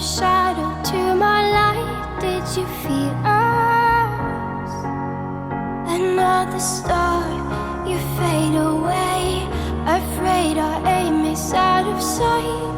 shadow to my light. Did you feel us? Another star, you fade away. Afraid our aim is out of sight.